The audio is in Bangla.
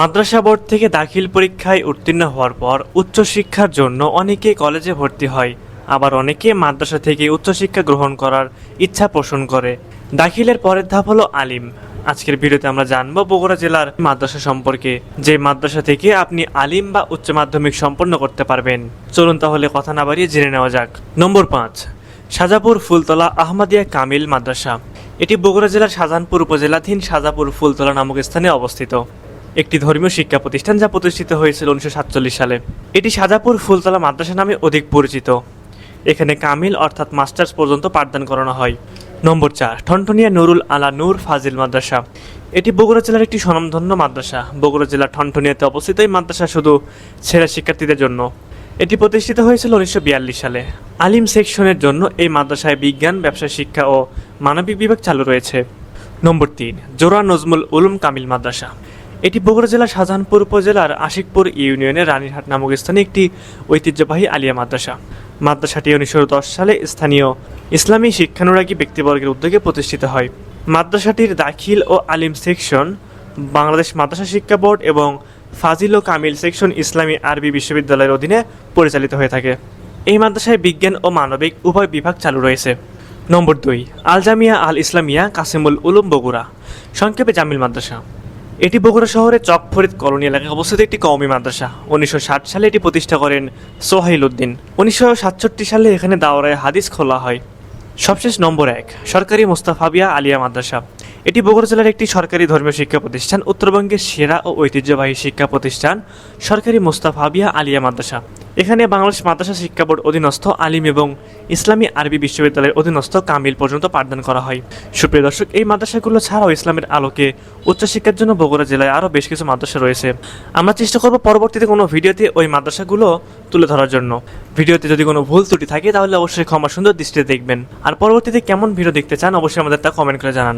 মাদ্রাসা বোর্ড থেকে দাখিল পরীক্ষায় উত্তীর্ণ হওয়ার পর উচ্চশিক্ষার জন্য অনেকে কলেজে ভর্তি হয়। আবার অনেকে মাদ্রাসা থেকে উচ্চশিক্ষা গ্রহণ করার ইচ্ছা পোষণ করে। দাখিলের পরের ধাপ হলো আলিম। আজকের ভিডিওতে আমরা জানব বগুড়া জেলার মাদ্রাসা সম্পর্কে, যে মাদ্রাসা থেকে আপনি আলিম বা উচ্চ মাধ্যমিক সম্পন্ন করতে পারবেন। চলুন তাহলে কথা না বাড়িয়ে জেনে নেওয়া যাক। নম্বর পাঁচ সাজাপুর ফুলতলা আহমদিয়া কামিল মাদ্রাসা। এটি বগুড়া জেলার শাহজাহানপুর উপজেলাধীন সাজাপুর ফুলতলা নামক স্থানে অবস্থিত। একটি ধর্মীয় শিক্ষা প্রতিষ্ঠান যা প্রতিষ্ঠিত হয়েছিল উনিশশো সাতচল্লিশ সালে। এটি সাজাপুর ফুলতলা মাদ্রাসা নামে অধিক পরিচিত। এখানে কামিল অর্থাৎ মাস্টার্স পর্যন্ত পাঠদান করানো হয়। নম্বর চার, ঠনঠনিয়া নুরুল আলা নূর ফাজিল মাদ্রাসা। এটি বগুড়া জেলার একটি স্বনামধন্য মাদ্রাসা। বগুড়া জেলার ঠনঠনিয়াতে অবস্থিত এই মাদ্রাসা শুধু ছেলে শিক্ষার্থীদের জন্য। এটি প্রতিষ্ঠিত হয়েছিল উনিশশো বিয়াল্লিশ সালে। আলিম সেকশনের জন্য এই মাদ্রাসায় বিজ্ঞান, ব্যবসা, শিক্ষা ও মানবিক বিভাগ চালু রয়েছে। নম্বর তিন জোরা নজমুল উলুম কামিল মাদ্রাসা। এটি বগুড়া জেলার শাহজাহানপুর উপজেলার আশিকপুর ইউনিয়নের রানীরহাট নামক স্থানে একটি ঐতিহ্যবাহী আলিয়া মাদ্রাসা। মাদ্রাসাটি উনিশশো দশ সালে স্থানীয় ইসলামী শিক্ষানুরাগী ব্যক্তিবর্গের উদ্যোগে প্রতিষ্ঠিত হয়। মাদ্রাসাটির দাখিল ও আলিম সেকশন বাংলাদেশ মাদ্রাসা শিক্ষা বোর্ড এবং ফাজিল ও কামিল সেকশন ইসলামী আরবি বিশ্ববিদ্যালয়ের অধীনে পরিচালিত হয়ে থাকে। এই মাদ্রাসায় বিজ্ঞান ও মানবিক উভয় বিভাগ চালু রয়েছে। নম্বর দুই আলজামিয়া আল ইসলামিয়া কাসিমুল উলুম বগুড়া। সংক্ষেপে জামিল মাদ্রাসা। এটি বগুড়া শহরের চকফরিদ কলোনি এলাকায় অবস্থিত একটি কওমি মাদ্রাসা। উনিশশো ষাট সালে এটি প্রতিষ্ঠা করেন সোহাইল উদ্দিন। উনিশশো সাতষট্টি সালে এখানে দাওরায় হাদিস খোলা হয়। সবশেষ নম্বর এক, সরকারি মোস্তাফাবিয়া আলিয়া মাদ্রাসা। এটি বগুড়া জেলার একটি সরকারি ধর্মীয় শিক্ষা প্রতিষ্ঠান, উত্তরবঙ্গের সেরা ও ঐতিহ্যবাহী শিক্ষা প্রতিষ্ঠান সরকারি মোস্তাফাবিয়া আলিয়া মাদ্রাসা। এখানে বাংলাদেশ মাদ্রাসা শিক্ষা বোর্ড অধীনস্থ আলিম এবং ইসলামী আরবি বিশ্ববিদ্যালয়ের অধীনস্থ কামিল পর্যন্ত পাঠদান করা হয়। সুপ্রিয় দর্শক, এই মাদ্রাসাগুলো ছাড়াও ইসলামের আলোকে উচ্চশিক্ষার জন্য বগুড়া জেলায় আরও বেশ কিছু মাদ্রাসা রয়েছে। আমরা চেষ্টা করব পরবর্তীতে কোনো ভিডিওতে ওই মাদ্রাসাগুলো তুলে ধরার জন্য। ভিডিওতে যদি কোনো ভুল ত্রুটি থাকে, তাহলে অবশ্যই ক্ষমা সুন্দর দৃষ্টিতে দেখবেন। আর পরবর্তীতে কেমন ভিডিও দেখতে চান, অবশ্যই আমাদের তা কমেন্ট করে জানান।